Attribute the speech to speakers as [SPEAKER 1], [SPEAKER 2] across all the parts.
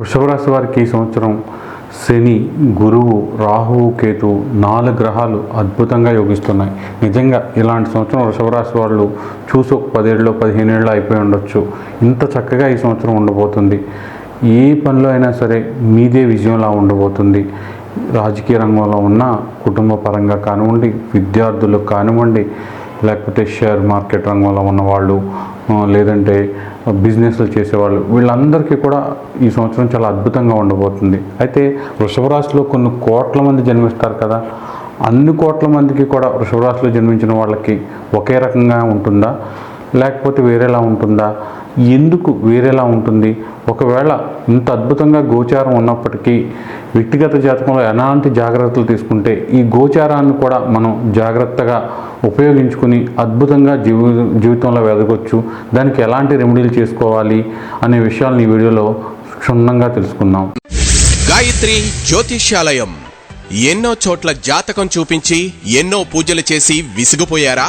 [SPEAKER 1] వృషభరాశి వారికి ఈ సంవత్సరం శని గురువు రాహువు కేతు నాలుగు గ్రహాలు అద్భుతంగా యోగిస్తున్నాయి. నిజంగా ఇలాంటి సంవత్సరం వృషభరాశి వాళ్ళు చూసి ఒక పదేళ్ళు పదిహేనేళ్ళు అయిపోయి ఉండొచ్చు. ఇంత చక్కగా ఈ సంవత్సరం ఉండబోతుంది. ఏ పనిలో అయినా సరే మీదే విజయంలా ఉండబోతుంది. రాజకీయ రంగంలో ఉన్న కుటుంబ పరంగా కానివ్వండి విద్యార్థులకు కానివ్వండి లేకపోతే షేర్ మార్కెట్ రంగంలో ఉన్నవాళ్ళు లేదంటే బిజినెస్లు చేసేవాళ్ళు వీళ్ళందరికీ కూడా ఈ సంవత్సరం చాలా అద్భుతంగా ఉండబోతుంది. అయితే వృషభ రాశిలో కొన్ని కోట్ల మంది జన్మిస్తారు కదా అన్ని కోట్ల మందికి కూడా వృషభ రాశిలో జన్మించిన వాళ్ళకి ఒకే రకంగా ఉంటుందా? లేకపోతే వేరేలా ఉంటుందా? ఎందుకు వేరేలా ఉంటుంది? ఒకవేళ ఇంత అద్భుతంగా గోచారం ఉన్నప్పటికీ వ్యక్తిగత జాతకంలో ఎలాంటి జాగ్రత్తలు తీసుకుంటే ఈ గోచారాన్ని కూడా మనం జాగ్రత్తగా ఉపయోగించుకుని అద్భుతంగా జీవి జీవితంలో వెదగొచ్చు. దానికి ఎలాంటి రెమెడీలు చేసుకోవాలి అనే విషయాలను ఈ వీడియోలో క్షుణ్ణంగా తెలుసుకుందాం.
[SPEAKER 2] గాయత్రి జ్యోతిష్యాలయం. ఎన్నో చోట్ల జాతకం చూపించి ఎన్నో పూజలు చేసి విసిగిపోయారా?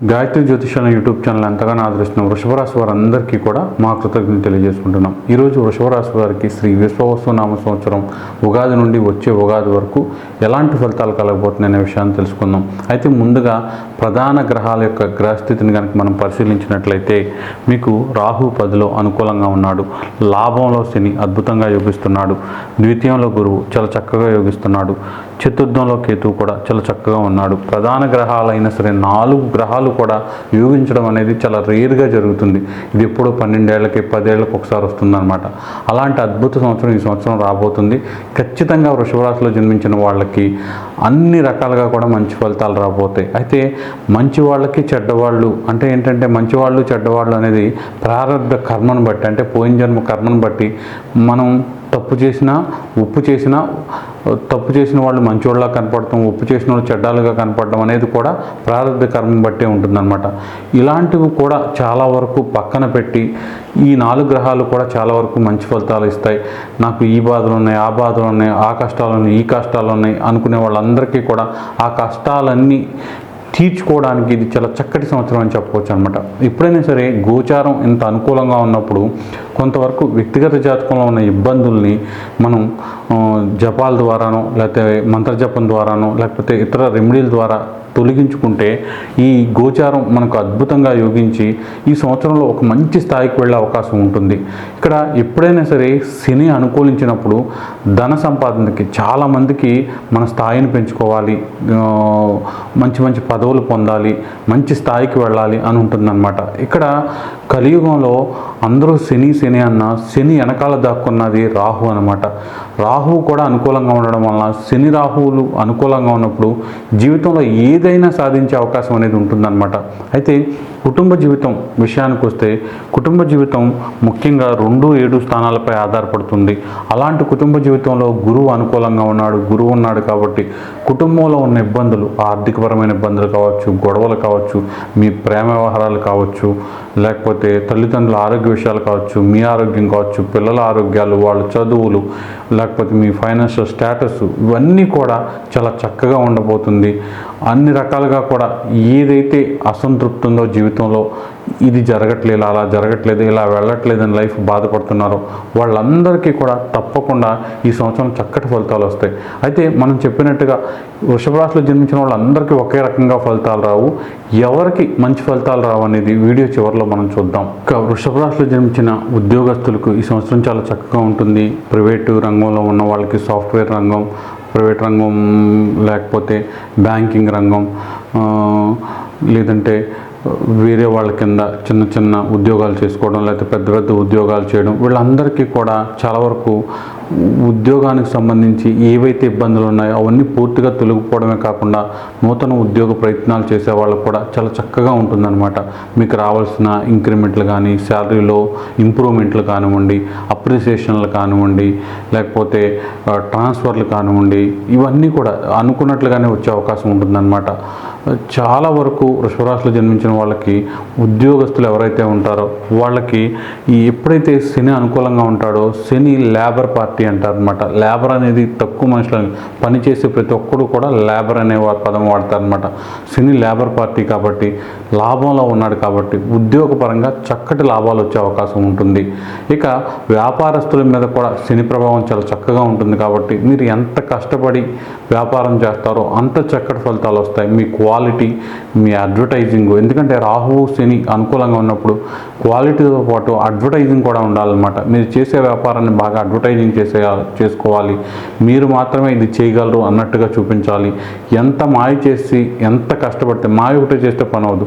[SPEAKER 1] గాయత్రి జ్యోతిషాల యూట్యూబ్ ఛానల్ ఎంతగానో ఆదరిస్తున్న వృషభరాశి వారందరికీ కూడా మా కృతజ్ఞతలు తెలియజేసుకుంటున్నాం. ఈరోజు వృషభరాశి వారికి శ్రీ విశ్వవస్తు నామ సంవత్సరం ఉగాది నుండి వచ్చే ఉగాది వరకు ఎలాంటి ఫలితాలు కలగబోతున్నాయనే విషయాన్ని తెలుసుకుందాం. అయితే ముందుగా ప్రధాన గ్రహాల యొక్క గ్రహస్థితిని కనుక మనం పరిశీలించినట్లయితే మీకు రాహు పదిలో అనుకూలంగా ఉన్నాడు. లాభంలో శని అద్భుతంగా యోగిస్తున్నాడు. ద్వితీయంలో గురువు చాలా చక్కగా యోగిస్తున్నాడు. చతుర్థంలో కేతువు కూడా చాలా చక్కగా ఉన్నాడు. ప్రధాన గ్రహాలైనా సరే నాలుగు గ్రహాలు కూడా యోగించడం అనేది చాలా రేర్గా జరుగుతుంది. ఇది ఎప్పుడో పన్నెండేళ్ళకి పదేళ్ళకు ఒకసారి వస్తుందన్నమాట. అలాంటి అద్భుత సంవత్సరం ఈ సంవత్సరం రాబోతుంది. ఖచ్చితంగా వృషభరాశిలో జన్మించిన వాళ్ళకి అన్ని రకాలుగా కూడా మంచి ఫలితాలు రాబోతాయి. అయితే మంచి వాళ్ళకి చెడ్డవాళ్ళు అంటే ఏంటంటే మంచివాళ్ళు చెడ్డవాళ్ళు అనేది ప్రారంభ కర్మను బట్టి అంటే పోయిన జన్మ కర్మను బట్టి మనం తప్పు చేసినా ఉప్పు చేసినా తప్పు చేసిన వాళ్ళు మంచివాళ్ళ కనపడటం ఉప్పు చేసిన వాళ్ళు చెడ్డాలుగా కనపడడం అనేది కూడా ప్రారంభ కర్మం బట్టే ఉంటుందన్నమాట. ఇలాంటివి కూడా చాలా వరకు పక్కన పెట్టి ఈ నాలుగు గ్రహాలు కూడా చాలా వరకు మంచి ఫలితాలు ఇస్తాయి. నాకు ఈ బాధలు ఉన్నాయి ఆ బాధలు ఉన్నాయి ఆ కష్టాలు ఉన్నాయి ఈ కష్టాలు ఉన్నాయి అనుకునే వాళ్ళందరికీ కూడా ఆ కష్టాలన్నీ తీర్చుకోవడానికి ఇది చాలా చక్కటి సంవత్సరం అని చెప్పవచ్చు అనమాట ఎప్పుడైనా సరే గోచారం ఇంత అనుకూలంగా ఉన్నప్పుడు కొంతవరకు వ్యక్తిగత జాతకంలో ఉన్న ఇబ్బందుల్ని మనం జపాల ద్వారానో లేకపోతే మంత్రజపం ద్వారానో లేకపోతే ఇతర రెమెడీల ద్వారా తొలగించుకుంటే ఈ గోచారం మనకు అద్భుతంగా యోగించి ఈ సంవత్సరంలో ఒక మంచి స్థాయికి వెళ్ళే అవకాశం ఉంటుంది. ఇక్కడ ఎప్పుడైనా సరే శని అనుకూలించినప్పుడు ధన సంపాదనకి చాలామందికి మన స్థాయిని పెంచుకోవాలి మంచి మంచి పదవులు పొందాలి మంచి స్థాయికి వెళ్ళాలి అని ఉంటుందన్నమాట. ఇక్కడ కలియుగంలో అందరూ శని శని అన్న శని వెనకాల దాక్కున్నది రాహు అనమాట రాహు కూడా అనుకూలంగా ఉండడం వలన శని రాహువులు అనుకూలంగా ఉన్నప్పుడు జీవితంలో ఏదైనా సాధించే అవకాశం అనేది ఉంటుందన్నమాట. అయితే కుటుంబ జీవితం విషయానికి వస్తే కుటుంబ జీవితం ముఖ్యంగా రెండు ఏడు స్థానాలపై ఆధారపడుతుంది. అలాంటి కుటుంబ జీవితంలో గురువు అనుకూలంగా ఉన్నాడు గురువు ఉన్నాడు కాబట్టి కుటుంబంలో ఉన్న ఇబ్బందులు ఆర్థికపరమైన ఇబ్బందులు కావచ్చు గొడవలు కావచ్చు మీ ప్రేమ వ్యవహారాలు కావచ్చు లేకపోతే తల్లిదండ్రుల ఆరోగ్య విషయాలు కావచ్చు మీ ఆరోగ్యం కావచ్చు పిల్లల ఆరోగ్యాలు వాళ్ళ చదువులు లేకపోతే మీ ఫైనాన్షియల్ స్టేటస్ ఇవన్నీ కూడా చాలా చక్కగా ఉండబోతుంది. అన్ని రకాలుగా కూడా ఏదైతే అసంతృప్తి ఉందో జీవితంలో ఇది జరగట్లేదు అలా జరగట్లేదు ఇలా వెళ్ళట్లేదని లైఫ్ బాధపడుతున్నారో వాళ్ళందరికీ కూడా తప్పకుండా ఈ సంవత్సరం చక్కటి ఫలితాలు వస్తాయి. అయితే మనం చెప్పినట్టుగా వృషభ రాశిలో జన్మించిన వాళ్ళందరికీ ఒకే రకంగా ఫలితాలు రావు. ఎవరికి మంచి ఫలితాలు రావు అనేది వీడియో చివరిలో మనం చూద్దాం. ఇక వృషభ రాశిలో జన్మించిన ఉద్యోగస్తులకు ఈ సంవత్సరం చాలా చక్కగా ఉంటుంది. ప్రైవేటు రంగంలో ఉన్న వాళ్ళకి సాఫ్ట్వేర్ రంగం ప్రైవేట్ రంగం లేకపోతే బ్యాంకింగ్ రంగం లేదంటే వేరే వాళ్ళ కింద చిన్న చిన్న ఉద్యోగాలు చేసుకోవడం లేకపోతే పెద్ద పెద్ద ఉద్యోగాలు చేయడం వీళ్ళందరికీ కూడా చాలా వరకు ఉద్యోగానికి సంబంధించి ఏవైతే ఇబ్బందులు ఉన్నాయో అవన్నీ పూర్తిగా తొలగిపోవడమే కాకుండా నూతన ఉద్యోగ ప్రయత్నాలు చేసే వాళ్ళకు కూడా చాలా చక్కగా ఉంటుందన్నమాట. మీకు రావాల్సిన ఇంక్రిమెంట్లు కానీ శాలరీలో ఇంప్రూవ్మెంట్లు కానివ్వండి అప్రిసియేషన్లు కానివ్వండి లేకపోతే ట్రాన్స్ఫర్లు కానివ్వండి ఇవన్నీ కూడా అనుకున్నట్లుగానే వచ్చే అవకాశం ఉంటుందన్నమాట. చాలా వరకు వృషభరాశిలో జన్మించిన వాళ్ళకి ఉద్యోగస్తులు ఎవరైతే ఉంటారో వాళ్ళకి ఈ ఎప్పుడైతే శని అనుకూలంగా ఉంటాడో శని లేబర్ పార్టీ అంటారనమాట లేబర్ అనేది తక్కువ మనుషులని పనిచేసే ప్రతి ఒక్కడు కూడా లేబర్ అనే పదం వాడతారనమాట శని లేబర్ పార్టీ కాబట్టి లాభంలో ఉన్నాడు కాబట్టి ఉద్యోగపరంగా చక్కటి లాభాలు వచ్చే అవకాశం ఉంటుంది. ఇక వ్యాపారస్తుల మీద కూడా శని ప్రభావం చాలా చక్కగా ఉంటుంది కాబట్టి మీరు ఎంత కష్టపడి వ్యాపారం చేస్తారో అంత చక్కటి ఫలితాలు వస్తాయి. మీ క్వాలిటీ మీ అడ్వర్టైజింగ్ ఎందుకంటే రాహువు శని అనుకూలంగా ఉన్నప్పుడు క్వాలిటీతో పాటు అడ్వర్టైజింగ్ కూడా ఉండాలన్నమాట. మీరు చేసే వ్యాపారాన్ని బాగా అడ్వర్టైజింగ్ చేసే చేసుకోవాలి. మీరు మాత్రమే ఇది చేయగలరు అన్నట్టుగా చూపించాలి. ఎంత మాయ చేసి ఎంత కష్టపడితే మాయ ఒకటే చేస్తే పని అవ్వదు.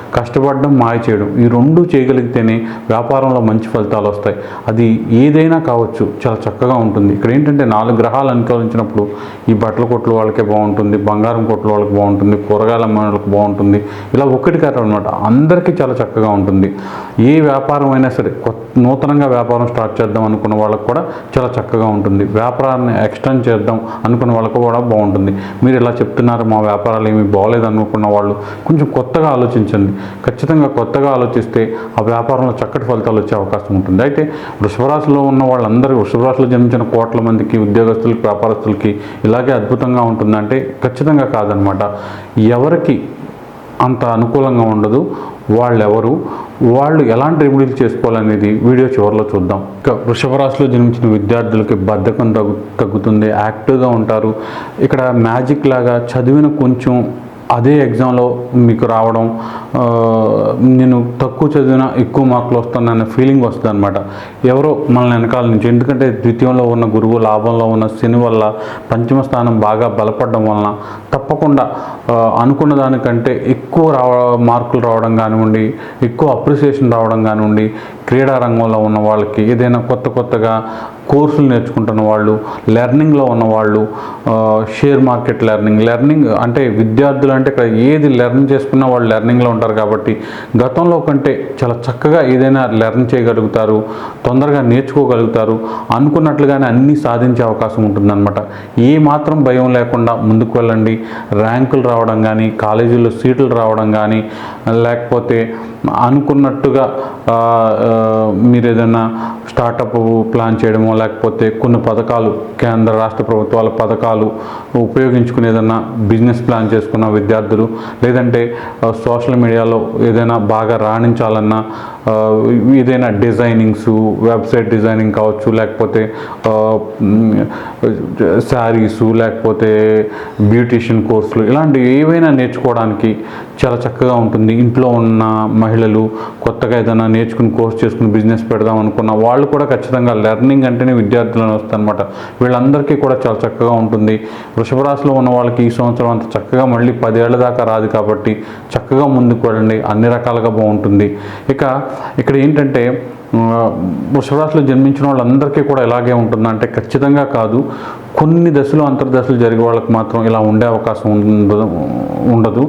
[SPEAKER 1] కష్టపడడం మాయ చేయడం ఈ రెండు చేయగలిగితేనే వ్యాపారంలో మంచి ఫలితాలు వస్తాయి. అది ఏదైనా కావచ్చు చాలా చక్కగా ఉంటుంది. ఇక్కడ ఏంటంటే నాలుగు గ్రహాలు అనుకూలించినప్పుడు ఈ బట్టల కొట్లు వాళ్ళకే బాగుంటుంది బంగారం కొట్లు వాళ్ళకి బాగుంటుంది కూరగాయల వాళ్ళకి బాగుంటుంది. ఇలా ఒక్కటి కాదు అనమాట అందరికీ చాలా చక్కగా ఉంటుంది. ఏ వ్యాపారం అయినా సరే కొత్త నూతనంగా వ్యాపారం స్టార్ట్ చేద్దాం అనుకున్న వాళ్ళకి కూడా చాలా చక్కగా ఉంటుంది. వ్యాపారాన్ని ఎక్స్టెండ్ చేద్దాం అనుకున్న వాళ్ళకు కూడా బాగుంటుంది. మీరు ఇలా చెప్తున్నారు మా వ్యాపారాలు ఏమీ బాగోలేదు అనుకున్న వాళ్ళు కొంచెం కొత్తగా ఆలోచించండి. ఖచ్చితంగా కొత్తగా ఆలోచిస్తే ఆ వ్యాపారంలో చక్కటి ఫలితాలు వచ్చే అవకాశం ఉంటుంది. అయితే వృషభరాశిలో ఉన్న వాళ్ళందరూ వృషభరాశిలో జన్మించిన కోట్ల మందికి ఉద్యోగస్తులకి వ్యాపారస్తులకి ఇలాగే అద్భుతంగా ఉంటుందంటే ఖచ్చితంగా కాదనమాట. ఎవరికి అంత అనుకూలంగా ఉండదు వాళ్ళెవరు వాళ్ళు ఎలాంటి రెమెడీలు చేసుకోవాలనేది వీడియో చివరిలో చూద్దాం. ఇక వృషభ రాశిలో జన్మించిన విద్యార్థులకి బద్ధకం తగ్గు తగ్గుతుంది యాక్టివ్గా ఉంటారు. ఇక్కడ మ్యాజిక్ లాగా చదివిన కొంచెం అదే ఎగ్జామ్లో మీకు రావడం నేను తక్కువ చదివినా ఎక్కువ మార్కులు వస్తానన్న ఫీలింగ్ వస్తుంది అనమాట ఎవరో మనల్ని వెనకాల నుంచి ఎందుకంటే ద్వితీయంలో ఉన్న గురువు లాభంలో ఉన్న శని వల్ల పంచమ స్థానం బాగా బలపడడం వలన తప్పకుండా అనుకున్న దానికంటే ఎక్కువ రావ మార్కులు రావడం కానివ్వండి ఎక్కువ అప్రిసియేషన్ రావడం కానివ్వండి క్రీడా రంగంలో ఉన్న వాళ్ళకి ఏదైనా కొత్త కొత్తగా కోర్సులు నేర్చుకుంటున్న వాళ్ళు లెర్నింగ్లో ఉన్న వాళ్ళు షేర్ మార్కెట్ లెర్నింగ్ లెర్నింగ్ అంటే విద్యార్థులు అంటే ఇక్కడ ఏది లెర్న్ చేసుకున్న వాళ్ళు లెర్నింగ్లో ఉంటారు కాబట్టి గతంలో కంటే చాలా చక్కగా ఏదైనా లెర్న్ చేయగలుగుతారు తొందరగా నేర్చుకోగలుగుతారు అనుకున్నట్లుగానే అన్నీ సాధించే అవకాశం ఉంటుందన్నమాట. ఏ మాత్రం భయం లేకుండా ముందుకు వెళ్ళండి. ర్యాంకులు రావడం కానీ కాలేజీల్లో సీట్లు రావడం కానీ లేకపోతే అనుకున్నట్టుగా మీరు ఏదైనా స్టార్టప్ ప్లాన్ చేయడమో లేకపోతే కొన్ని పథకాలు కేంద్ర రాష్ట్ర ప్రభుత్వాల పథకాలు ఉపయోగించుకుని బిజినెస్ ప్లాన్ చేసుకున్న విద్యార్థులు లేదంటే సోషల్ మీడియాలో ఏదైనా బాగా రాణించాలన్నా ఏదైనా డిజైనింగ్స్ వెబ్సైట్ డిజైనింగ్ కావచ్చు లేకపోతే శారీసు లేకపోతే బ్యూటిషియన్ కోర్సులు ఇలాంటివి ఏవైనా నేర్చుకోవడానికి చాలా చక్కగా ఉంటుంది. ఇంట్లో ఉన్న మహిళలు కొత్తగా ఏదైనా నేర్చుకుని కోర్స్ చేసుకుని బిజినెస్ పెడదాం అనుకున్న వాళ్ళు కూడా ఖచ్చితంగా లెర్నింగ్ అంటేనే విద్యార్థులను వస్తారనమాట వీళ్ళందరికీ కూడా చాలా చక్కగా ఉంటుంది. వృషభ రాశిలో ఉన్న వాళ్ళకి ఈ సంవత్సరం అంత చక్కగా మళ్ళీ పదేళ్ళ దాకా రాదు కాబట్టి చక్కగా ముందుకు వెళ్ళండి. అన్ని రకాలుగా బాగుంటుంది. ఇక ఇక్కడ ఏంటంటే వృషభరాశిలో జన్మించిన వాళ్ళందరికీ కూడా ఇలాగే ఉంటుందంటే ఖచ్చితంగా కాదు. కొన్ని దశలు అంతర్దశలు జరిగే వాళ్ళకి మాత్రం ఇలా ఉండే అవకాశం ఉండదు ఉండదు.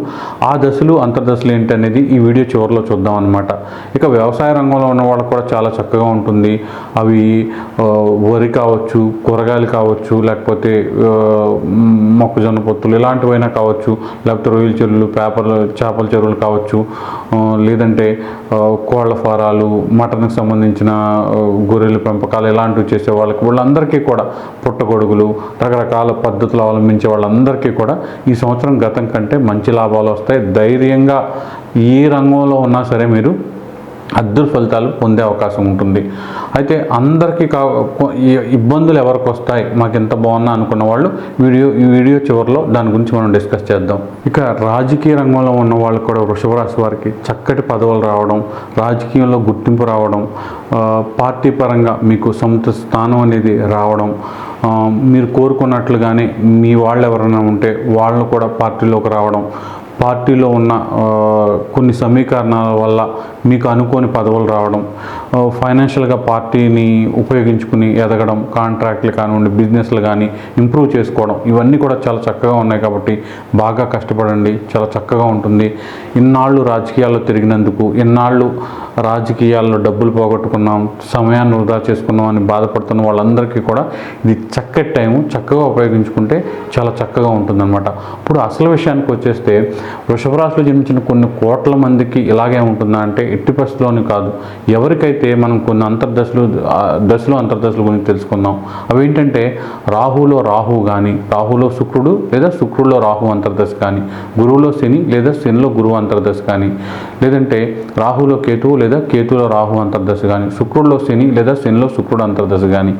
[SPEAKER 1] ఆ దశలు అంతర్దశలు ఏంటి అనేది ఈ వీడియో చివరిలో చూద్దాం అనమాట ఇక వ్యవసాయ రంగంలో ఉన్న వాళ్ళకి కూడా చాలా చక్కగా ఉంటుంది. అవి వరి కావచ్చు కూరగాయలు కావచ్చు లేకపోతే మొక్కజొన్న పొత్తులు ఇలాంటివైనా కావచ్చు లేకపోతే రొయ్యల చెరువులు పేపర్లు చేపల చెరువులు కావచ్చు లేదంటే కోళ్ళ ఫారాలు మటన్కి సంబంధించిన గొర్రెల పెంపకాలు ఇలాంటివి చేసే వాళ్ళకి వాళ్ళందరికీ కూడా పుట్టగొడుగులు రకరకాల పద్ధతులు అవలంబించే వాళ్ళందరికీ కూడా ఈ సంవత్సరం గతం కంటే మంచి లాభాలు వస్తాయి. ధైర్యంగా ఏ రంగంలో ఉన్నా సరే మీరు అద్భుత ఫలితాలు పొందే అవకాశం ఉంటుంది. అయితే అందరికీ కా ఇబ్బందులు ఎవరికి వస్తాయి? మాకు ఎంత బాగున్నా అనుకున్న వాళ్ళు వీడియో ఈ వీడియో చివరిలో దాని గురించి మనం డిస్కస్ చేద్దాం. ఇక రాజకీయ రంగంలో ఉన్న వాళ్ళు కూడా వృషభ రాశి వారికి చక్కటి పదవులు రావడం రాజకీయంలో గుర్తింపు రావడం పార్టీ పరంగా మీకు సొంత స్థానం అనేది రావడం మీరు కోరుకున్నట్లుగానే మీ వాళ్ళు ఎవరైనా ఉంటే వాళ్ళు కూడా పార్టీలోకి రావడం పార్టీలో ఉన్న కొన్ని సమీకరణాల వల్ల మీకు అనుకోని పదవులు రావడం ఫైనాన్షియల్గా పార్టీని ఉపయోగించుకుని ఎదగడం కాంట్రాక్ట్లు కానివ్వండి బిజినెస్లు కానీ ఇంప్రూవ్ చేసుకోవడం ఇవన్నీ కూడా చాలా చక్కగా ఉన్నాయి కాబట్టి బాగా కష్టపడండి చాలా చక్కగా ఉంటుంది. ఇన్నాళ్ళు రాజకీయాల్లో తిరిగినందుకు ఇన్నాళ్ళు రాజకీయాల్లో డబ్బులు పోగొట్టుకున్నాం సమయాన్ని వృధా చేసుకున్నాం అని బాధపడుతున్న వాళ్ళందరికీ కూడా ఇది చక్కటి టైము చక్కగా ఉపయోగించుకుంటే చాలా చక్కగా ఉంటుందన్నమాట. ఇప్పుడు అసలు విషయానికి వచ్చేస్తే వృషభరాశిలో జన్మించిన కొన్ని కోట్ల మందికి ఇలాగే ఉంటుందా అంటే ఎట్టి పరిస్థితిలోనే కాదు. ఎవరికైతే మనం కొన్ని అంతర్దశలు దశలు అంతర్దశల గురించి తెలుసుకుందాం ఏంటంటే రాహులో రాహు కానీ రాహులో శుక్రుడు లేదా శుక్రుడిలో రాహు అంతర్దశ కానీ గురువులో శని లేదా శనిలో గురువు అంతర్దశ కానీ లేదంటే రాహులో కేతువు లేదా కేతులో రాహు అంతర్దశ కానీ శుక్రుడిలో శని లేదా శనిలో శుక్రుడు అంతర్దశ కానీ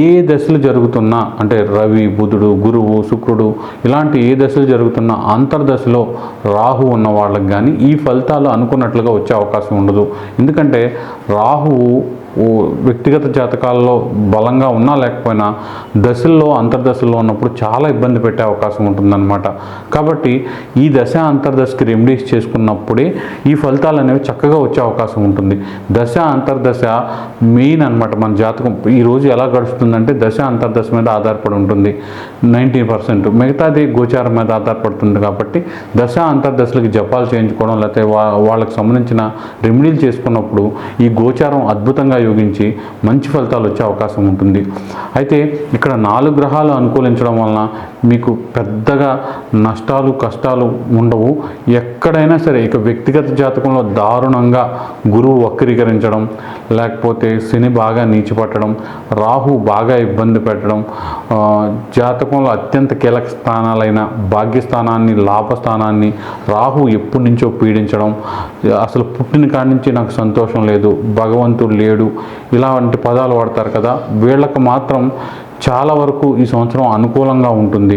[SPEAKER 1] ఏ దశలు జరుగుతున్నా అంటే రవి బుధుడు గురువు శుక్రుడు ఇలాంటి ఏ దశలు జరుగుతున్నా అంతర్దశలో రాహు ఉన్న వాళ్ళకి కానీ ఈ ఫలితాలు అనుకున్నట్లుగా వచ్చే అవకాశం ఉండదు. ఎందుకంటే రాహువు వ్యక్తిగత జాతకాల్లో బలంగా ఉన్నా లేకపోయినా దశల్లో అంతర్దశల్లో ఉన్నప్పుడు చాలా ఇబ్బంది పెట్టే అవకాశం ఉంటుందన్నమాట. కాబట్టి ఈ దశ అంతర్దశకి రెమెడీస్ చేసుకున్నప్పుడే ఈ ఫలితాలు అనేవి చక్కగా వచ్చే అవకాశం ఉంటుంది. దశ అంతర్దశ మెయిన్ అన్నమాట మన జాతకం. ఈ రోజు ఎలా గడుస్తుందంటే దశ అంతర్దశ మీద ఆధారపడి ఉంటుంది. Ninety percent. మిగతాది గోచారం మీద ఆధారపడుతుంది కాబట్టి దశ అంతర్దశలకు జపాలు చేయించుకోవడం లేకపోతే వా వాళ్ళకి సంబంధించిన రెమెడీలు చేసుకున్నప్పుడు ఈ గోచారం అద్భుతంగా యోగించి మంచి ఫలితాలు వచ్చే అవకాశం ఉంటుంది. అయితే ఇక్కడ నాలుగు గ్రహాలు అనుకూలించడం వలన మీకు పెద్దగా నష్టాలు కష్టాలు ఉండవు. ఎక్కడైనా సరే ఇక వ్యక్తిగత జాతకంలో దారుణంగా గురువు వక్రీకరించడం లేకపోతే శని బాగా నీచిపట్టడం రాహు బాగా ఇబ్బంది పెట్టడం జాతక జాతకంలో అత్యంత కీలక స్థానాలైన భాగ్యస్థానాన్ని లాభస్థానాన్ని రాహు ఎప్పటి నుంచో పీడించడం అసలు పుట్టిన కాడి నుంచి నాకు సంతోషం లేదు భగవంతుడు లేడు ఇలాంటి పదాలు వాడతారు కదా వీళ్ళకు మాత్రం చాలా వరకు ఈ సంవత్సరం అనుకూలంగా ఉంటుంది.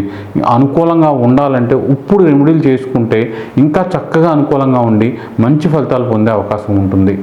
[SPEAKER 1] అనుకూలంగా ఉండాలంటే ఇప్పుడు రెమెడీలు చేసుకుంటే ఇంకా చక్కగా అనుకూలంగా ఉండి మంచి ఫలితాలు పొందే అవకాశం ఉంటుంది.